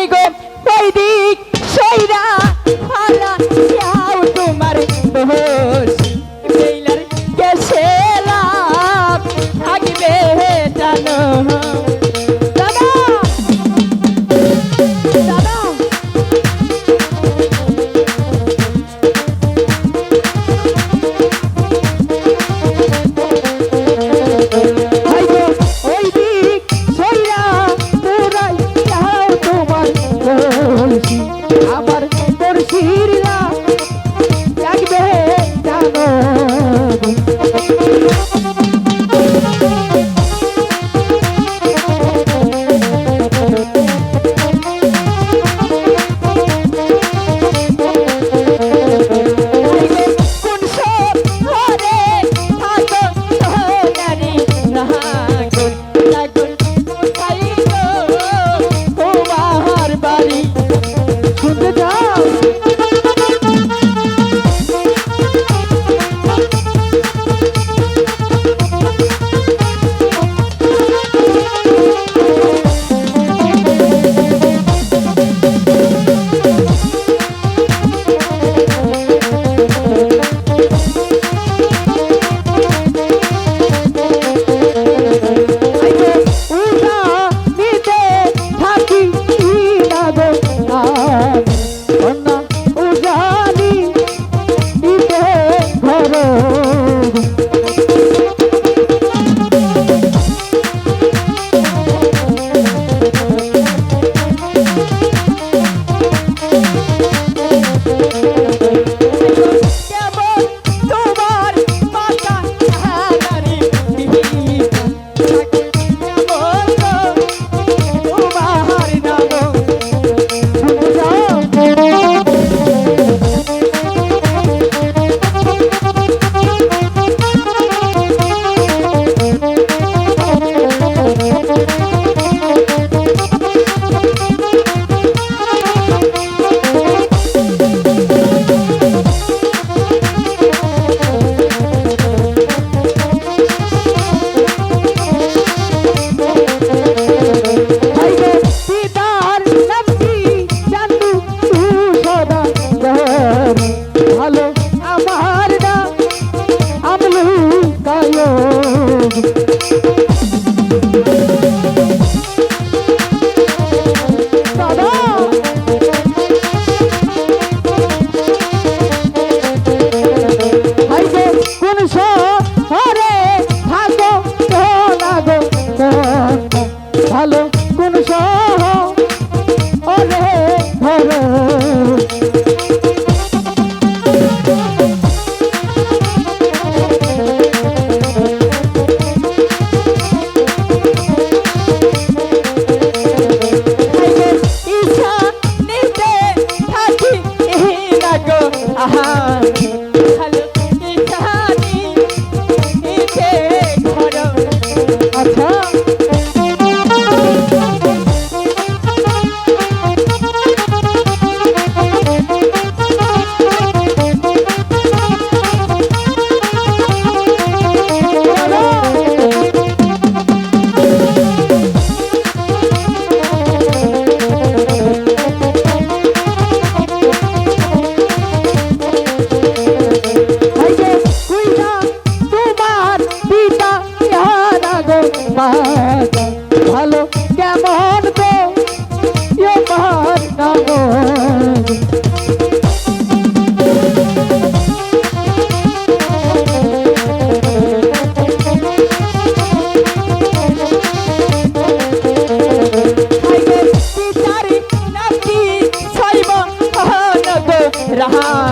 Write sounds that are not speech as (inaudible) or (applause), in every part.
High গো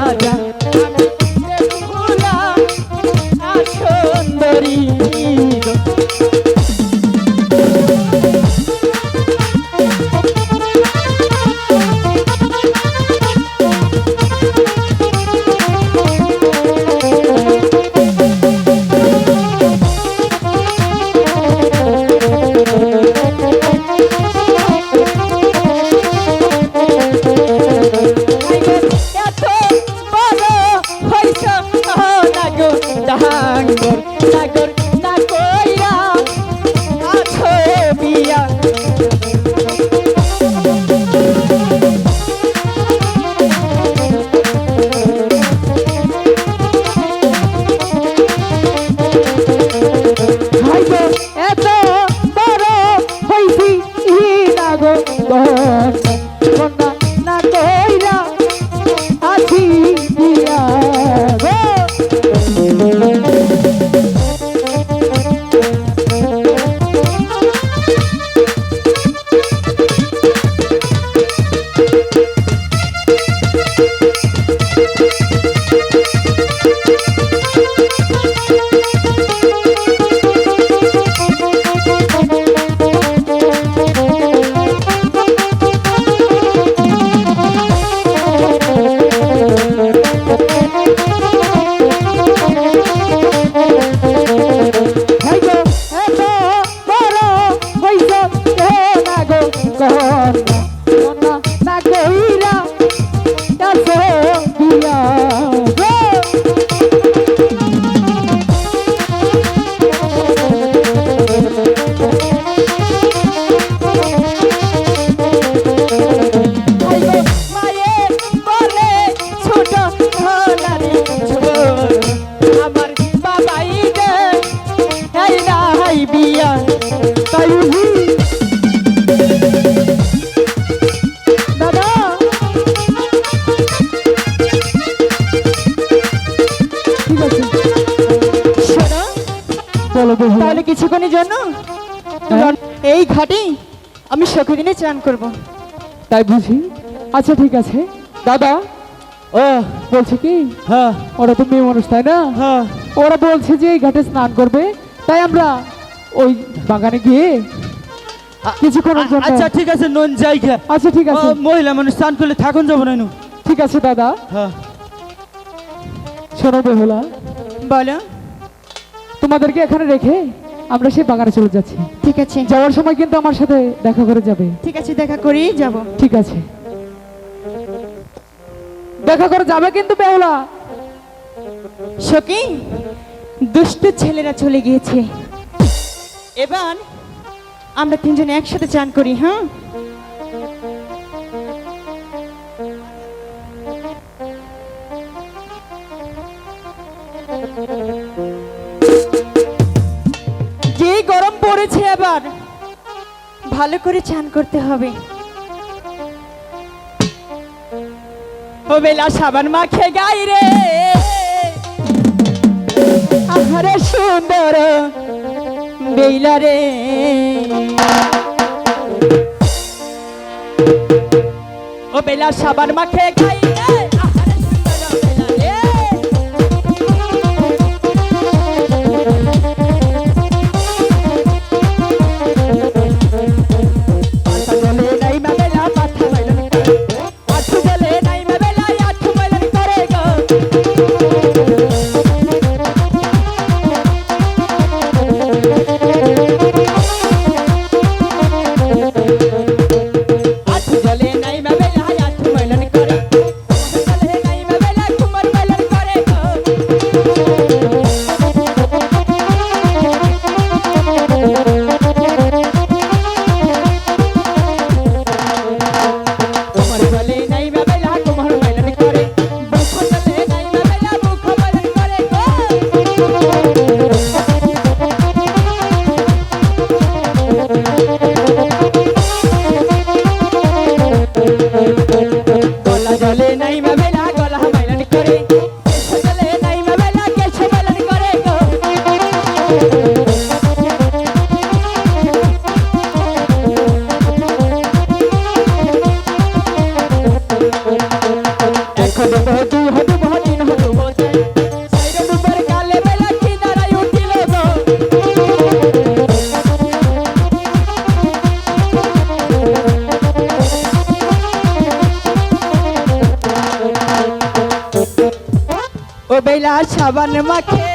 Roger. কেউ চান করব। তাই বুঝি? আচ্ছা ঠিক আছে। দাদা? ও বলছে কি? হ্যাঁ। ওরা তো মেয়ে মানুষ তাই না? হ্যাঁ। ওরা বলছে যে এই ঘাটে স্নান করবে। তাই আমরা ওই বাগানে গিয়ে কিছুক্ষণের জন্য আচ্ছা ঠিক আছে নন জায়গা আচ্ছা ঠিক আছে। মহিলা মানুষ স্নান করলে থাকুন যাব না ঠিক আছে দাদা। হ্যাঁ। শোনো বেহুলা। বলো। তোমাদেরকে এখানে রেখে আমরা সেই বাগানে চলে যাচ্ছি। ঠিক আছে। যাওয়ার সময় কিন্তু আমার সাথে দেখা করে যাবে। ঠিক আছে দেখা করেই যাব। ঠিক আছে। দেখা করে যাবে কিন্তু বেহুলা। সখী দুষ্ট ছেলেরা চলে গিয়েছে। এবার আমরা তিনজনে একসাথে চান করি হ্যাঁ? পড়েছে আবার। ভালো করে চান করতে হবে। ও বেলা সাবান মাখে গাই রে। আহারে সুন্দর বেলা রে। ও বেলা সাবান মাখে গাই রে। বেলা সাবান মাখে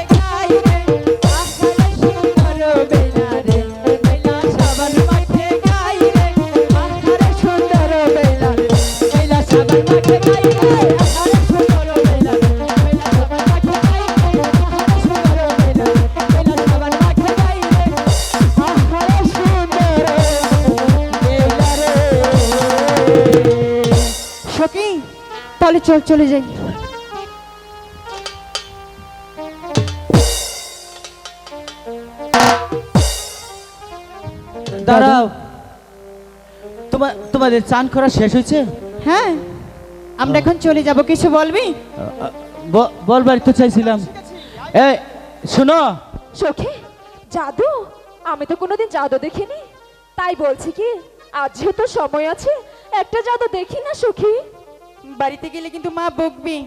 আহারে সুন্দর বেলা রে, বেলা সাবান মাখে আহারে সুন্দর বেলা রে, বেলা সাবান মাখে গাই রে। আহারে সুন্দর বেলা দাঁড়াও। তোমার তোমাদের চান করা শেষ হয়েছে? হ্যাঁ। আমরা এখন চলে যাব কিছু বলবি? বলবার তো চাইছিলাম। এই শোনো। সখী জাদু? আমি তো কোনোদিন জাদু দেখিনি। তাই বলছি কি আজ যেহেতু সময় আছে একটা জাদু দেখি না সখী। বাড়িতে গেলে কিন্তু মা বকবি।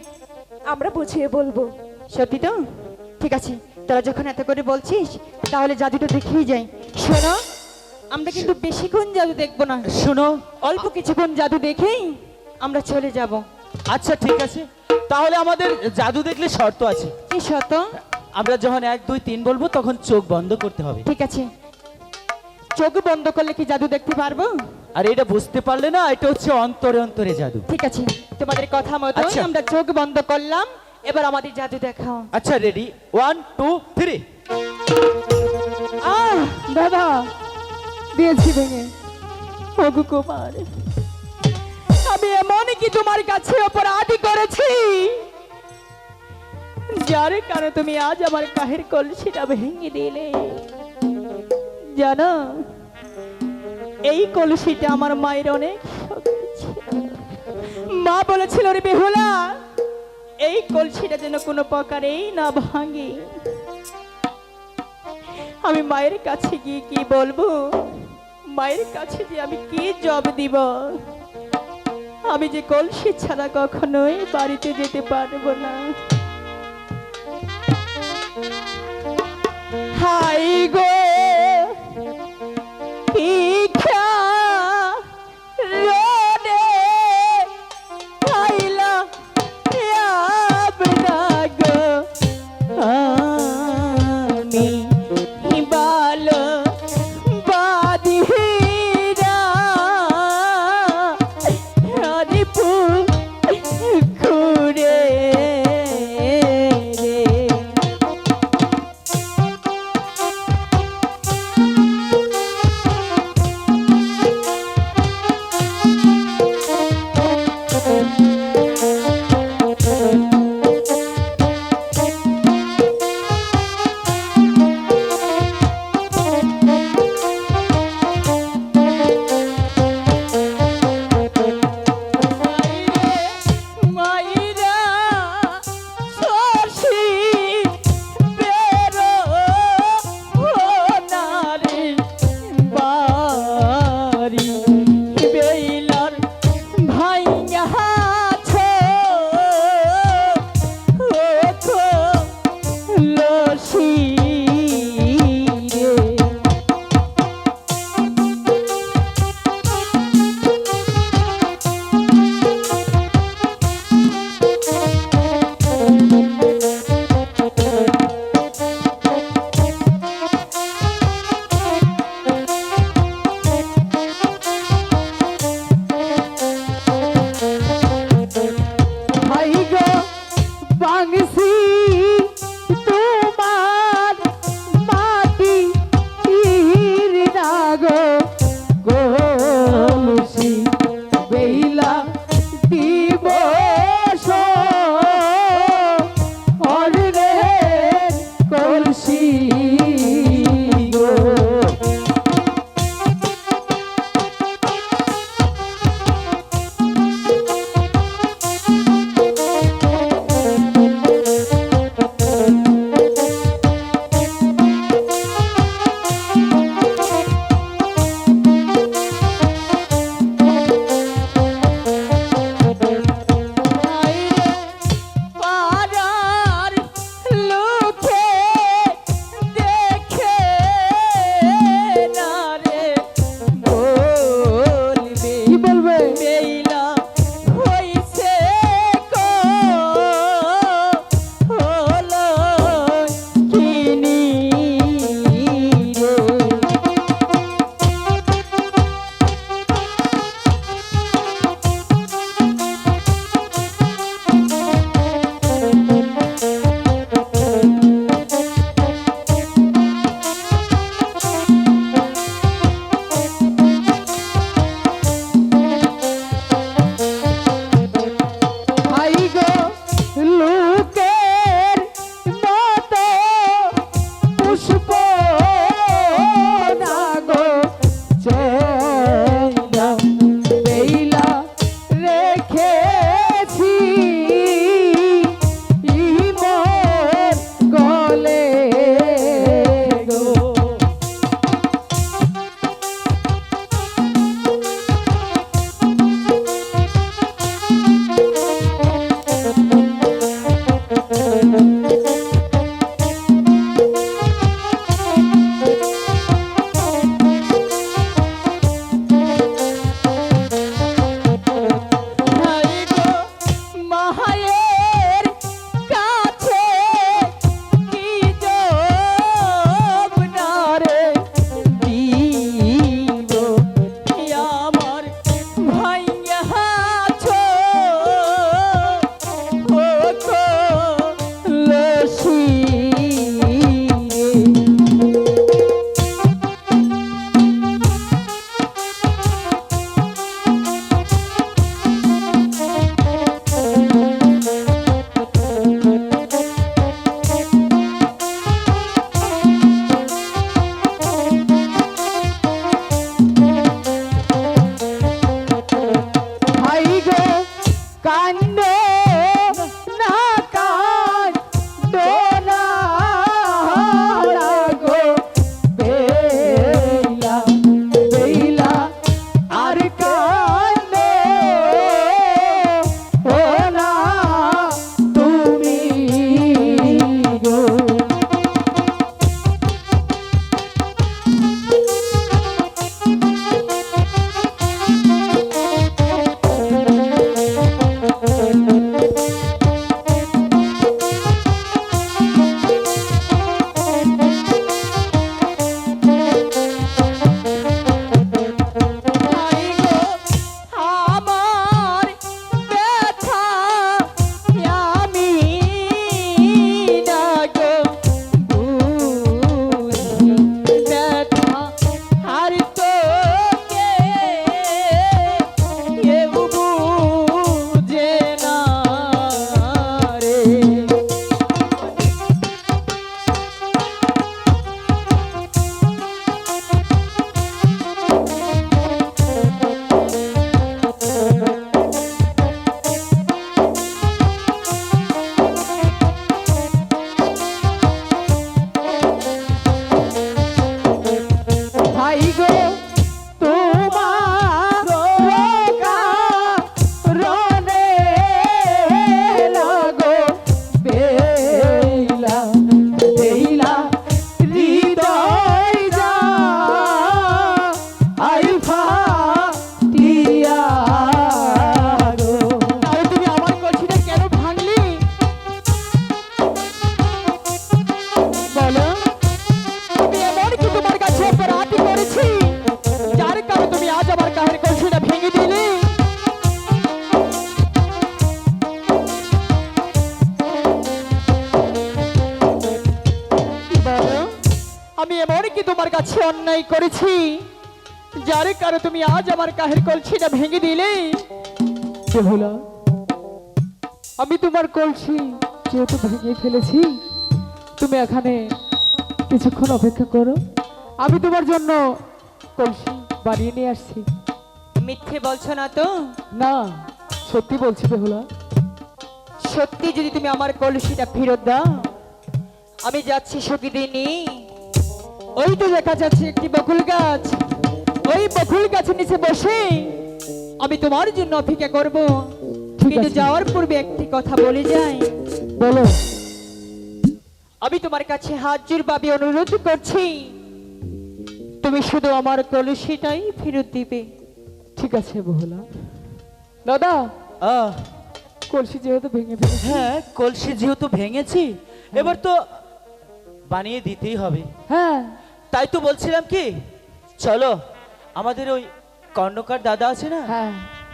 আমরা বুঝিয়ে বলব। সত্যি তো? ঠিক আছে তোরা যখন এত করে বলছিস তাহলে জাদুটা দেখেই যাই। শোনো। আমরা কিন্তু বেশিক্ষণ জাদু দেখব না। শোনো। অল্প কিছুক্ষণ জাদু দেখেই আমরা চলে যাব। আচ্ছা ঠিক আছে। তাহলে আমাদের জাদু দেখলে শর্ত আছে। কি শত আমরা যখন এক দুই তিন বলব তখন চোখ বন্ধ করতে হবে। ঠিক আছে। চোখ বন্ধ করলে কি জাদু দেখতে পারব? আর এটা বুঝতে পারলে না এটা হচ্ছে অন্তরে অন্তরে জাদু। ঠিক আছে। তোমাদের কথা মতো আচ্ছা। আমরা চোখ বন্ধ করলাম এবার আমাদের জাদু দেখাও। আচ্ছা ready one two three ah দাদা দিয়েছি ভেঙে। ওগো কুমার, আমি এমন কি তোমার কাছে অপরাধী করেছি? যার কারণে তুমি আজ আমার কাহের কলসিটা ভেঙে দিলে। জানো, এই কলসিটা আমার মায়ের অনেক মা বলেছিল রে বেহুলা, এই কলসিটা যেন কোনো প্রকারেই না ভাঙে। আমি মায়ের কাছে গিয়ে কি বলব? মায়ের কাছে যে আমি কি জব দিব? আমি যে কলসি ছাড়া কখনোই বাড়িতে যেতে পারব না। হাই গো! কারণে তুমি আজ আমার কাহের কলসিটা ভেঙে দিলে? বেহুলা আমি তোমার কলসি যেহেতু ভেঙে ফেলেছি তুমি এখানে কিছুক্ষণ অপেক্ষা করো। আমি তোমার জন্য কলসি বানিয়ে নিয়ে আসছি। মিথ্যে বলছো না তো? না সত্যি বলছি বেহুলা সত্যি যদি তুমি আমার কলসিটা ফেরত দাও আমি যাচ্ছি সকিদিনী ওই তো দেখা যাচ্ছে একটি বকুল গাছ। ওই বকুল গাছের নিচে বসে আমি তোমার জন্য অপেক্ষা করব। কিন্তু যাওয়ার পূর্বে একটি কথা বলে যাই। বলো। আমি তোমার কাছে হাজির জোর পাবি অনুরোধ করছি তুমি শুধু আমার কলসিটাই ফেরত দিবে। ঠিক আছে বেহুলা দাদা! আহ, কলসি যেহেতু ভেঙে ফেলেছি। হ্যাঁ কলসি যেহেতু ভেঙেছি এবার তো বানিয়ে দিতেই হবে। হ্যাঁ। তাই তো বলছিলাম কি? চলো আমাদের ওই কর্ণকার দাদা আছে না? হ্যাঁ।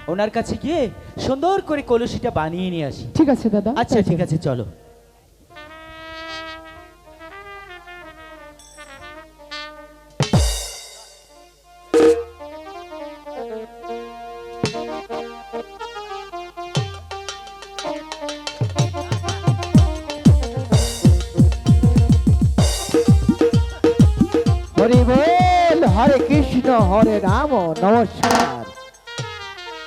ওনার কাছে গিয়ে সুন্দর করে কলসিটা বানিয়ে নিয়ে আসি। ঠিক আছে দাদা। আচ্ছা ঠিক আছে চলো। হরে রাম নমস্কার।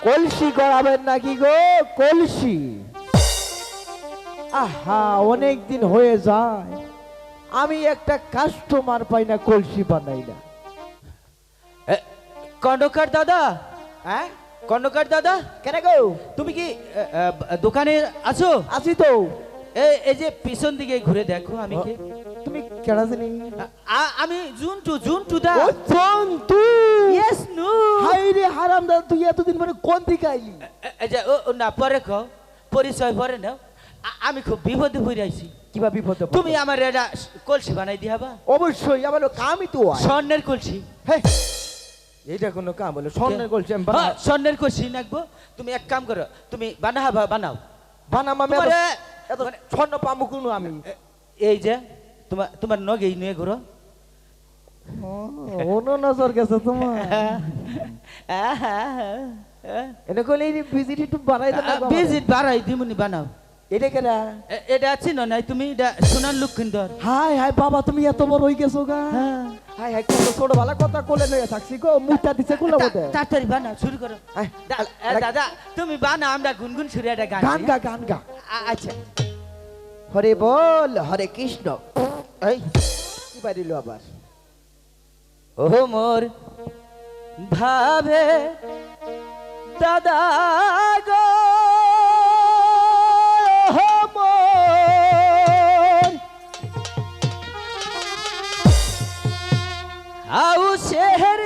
কলসি গড়াবেন নাকি গো? কলসি। আহা অনেক দিন হয়ে যায়। আমি একটা কাস্টমার পাই না কলসি বানাই না। এ, কর্ণকার দাদা? হ্যাঁ? কর্ণকার দাদা? কেন গো? তুমি কি দোকানে আছো? আছি তো। এই যে পিছন দিকে ঘুরে দেখো আমি কে। কেন জানি আমি জুনটু জুনটু দা ও জন্তু ইয়েস নো হাই রে হারাম দা তুই এতদিন মানে কোন দিকে আইলি এই ও না পরে কও পরিচয় পরে আ- আমি খুব বিপদে পড়ে আইছি কিবা বিপদ তুমি আমার এটা কলসি বানাই দিয়াবা অবশ্যই আমার কামই তো স্বর্ণের কলসি হে এইটা কোনো কাম হলো স্বর্ণের কলসি আমি স্বর্ণের কলসি নাকবো তুমি এক কাম করো তুমি বানাবা বানাও বানাম আমি এত- স্বর্ণ পামু কোনো আমি এই যে তোমার তোমার নগে নিয়ে ঘুরো। অন্য নজর গেছে তোমার। (laughs) এনে কইলে এই ভিজিট একটু গো আমারে। ভিজিট বাড়াই দিমুনি বানাও। এটা কেনা এটা আছে না নাই তুমি এটা সোনার লক্ষিন্দর হাই হাই বাবা তুমি এত বড় হই গেছো গা। হাই হাই কত ছোট ভালো কথা কোলে লয়ে থাকছি গো মুখটা দিছে কোলে তাড়াতাড়ি বানাও শুরু করো। দাদা তুমি বানাও আমরা গুনগুন সুরে একটা গান গান গা গান গা। আচ্ছা। হরে বল হরে কৃষ্ণ। এই কি বাড়িল আবার? ও মোর ভাবে দাদা গো। আউ শেহর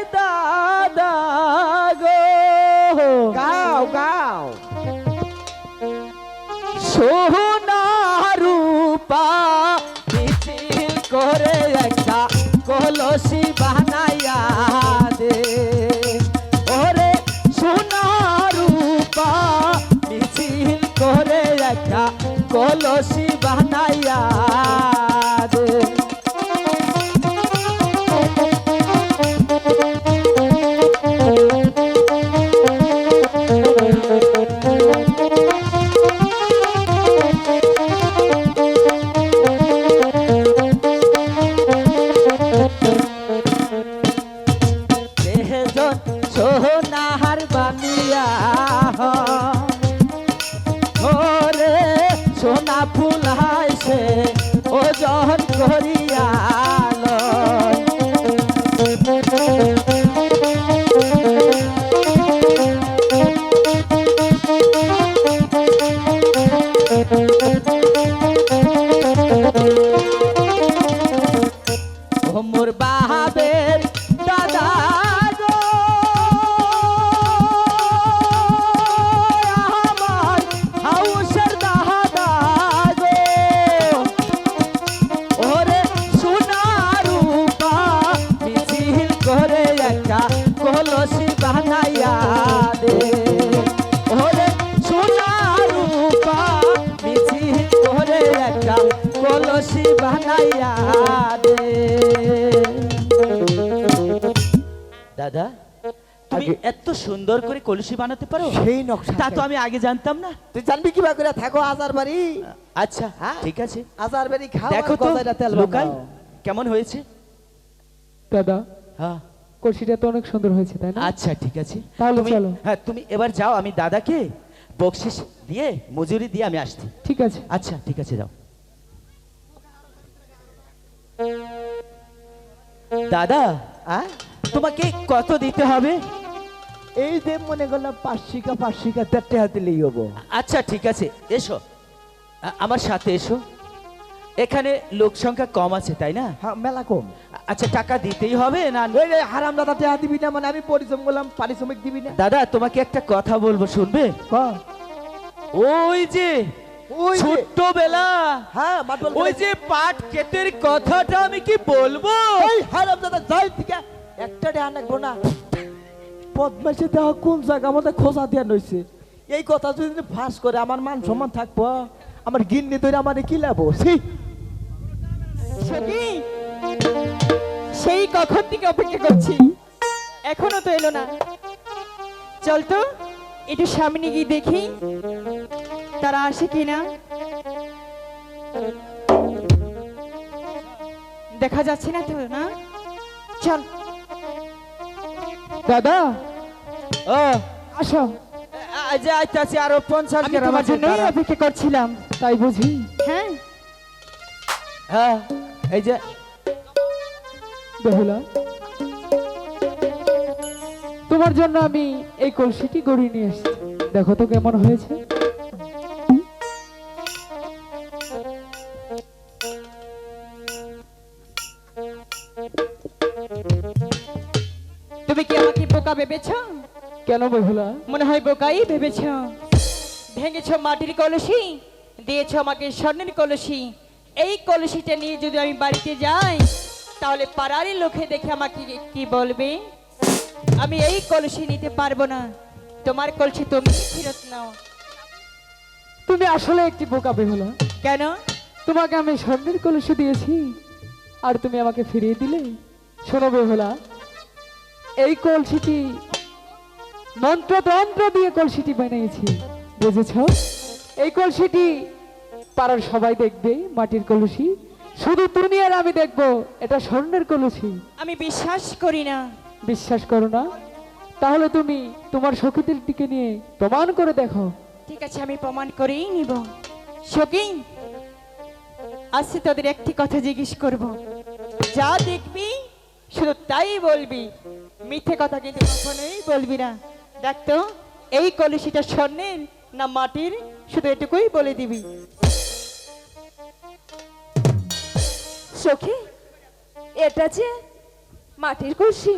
সুন্দর করে কলসি বানাতে পারো? সেই নকশা তা তো আমি আগে জানতাম না। তুই জানবি কিবা করে? থাকো আজার বাড়ি। আচ্ছা হ্যাঁ? ঠিক আছে। আজার বাড়ি খাও দেখো তো বানাও। কেমন হয়েছে? দাদা হ্যাঁ। কলসিটা তো অনেক সুন্দর হয়েছে তাই না? আচ্ছা ঠিক আছে। তাহলে তুমি চলো। হ্যাঁ তুমি এবার যাও আমি দাদাকে বকশিস দিয়ে মজুরি দিয়ে আমি আসছি। ঠিক আছে। আচ্ছা ঠিক আছে যাও। দাদা হ্যাঁ? তোমাকে কত দিতে হবে? এই যে মনে করলাম পাঁচশিকা পাঁচশিকা চারটে হাতে লিয়ে হব। আচ্ছা ঠিক আছে এসো। আমার সাথে এসো। এখানে লোক সংখ্যা কম আছে তাই না? হ্যাঁ মেলা কম। আচ্ছা টাকা দিতেই হবে না? হারাম দাদা টেহা দিবি না মানে আমি পরিশ্রম করলাম পারিশ্রমিক দিবি না। দাদা তোমাকে একটা কথা বলব শুনবে। ওই যে ছোট্টবেলা হ্যাঁ ওই যে পাট কেটের কথাটা আমি কি বলব? হারাম দাদা যাই থেকে একটা টেহা নাকবো না। পদ্মাসে দেহ কোন জায়গা? আমাদের খোঁজা দিয়া নইছে এই কথা যদি ফাঁস করে আমার মান সম্মান থাকব আমার গিন্নি ধরে আমার কি লাভ? সেই কখন থেকে অপেক্ষা করছি। এখনও তো এলো না। চল তো একটু সামনে গিয়ে দেখি তারা আসে কিনা। দেখা যাচ্ছে না তো না? চল। দাদা ও আসো। যে আইতাছি আরও পঞ্চাশ আমি তোমার জন্যই অপেক্ষা করছিলাম তাই বুঝি? হ্যাঁ। হ্যাঁ এই যে। বেহুলা তোমার জন্য আমি এই কলসিটি গড়িয়ে নিয়ে এসেছি দেখো তো কেমন হয়েছে। তুমি কি আমাকে বোকা ভেবেছ? কেন বেহুলা মনে হয় বোকাই ভেবেছ। ভেঙেছ মাটির কলসি দিয়েছ আমাকে স্বর্ণের কলসি। এই কলসিটা নিয়ে যদি আমি বাড়িতে যাই তাহলে পাড়ারই লোকে দেখে আমাকে কি- কি বলবে? আমি এই কলসি নিতে পারব না। তোমার কলসি তুমি ফেরত নাও। তুমি আসলে একটি বোকা বেহুলা। কেন? তোমাকে আমি স্বর্ণের কলসি দিয়েছি আর তুমি আমাকে ফিরিয়ে দিলে? শোনো বেহুলা এই কলসিটি মন্ত্রতন্ত্র দিয়ে কলসিটি বানিয়েছি বুঝেছ? এই কলসিটি পাড়ার সবাই দেখবে মাটির কলসি। শুধু তুমি আর আমি দেখব এটা স্বর্ণের কলসি। আমি বিশ্বাস করি না। বিশ্বাস করো না? তাহলে তুমি তোমার সখীদের দিকে নিয়ে প্রমাণ করে দেখো। ঠিক আছে আমি প্রমাণ করেই নিব। সখী আজকে তোদের একটি কথা জিজ্ঞেস করব। যা দেখবি শুধু তাই বলবি। মিথ্যে কথা কিন্তু কখনোই বলবি না। দেখ তো এই কলসিটা স্বর্ণের না মাটির, শুধু এটুকুই বলে দিবি। সখী, এটা যে মাটির কলসি।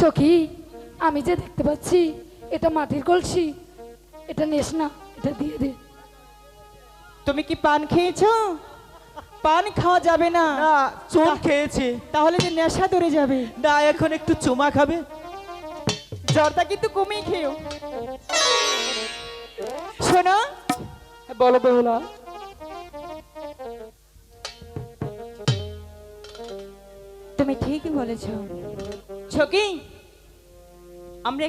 সখী, আমি যে দেখতে পাচ্ছি, এটা মাটির কলসি। এটা নেস না এটা দিয়ে দে। তুমি কি পান খেয়েছো? পান খাওয়া যাবে না। না চুন খেয়েছে। তাহলে যে নেশা ধরে যাবে। না এখন একটু চুমা খাবে। জ্বরটা কিন্তু কমিয়ে খেও শোনো। বলো বেহুলা। তুমি ঠিকই বলেছ। ছকি আমরা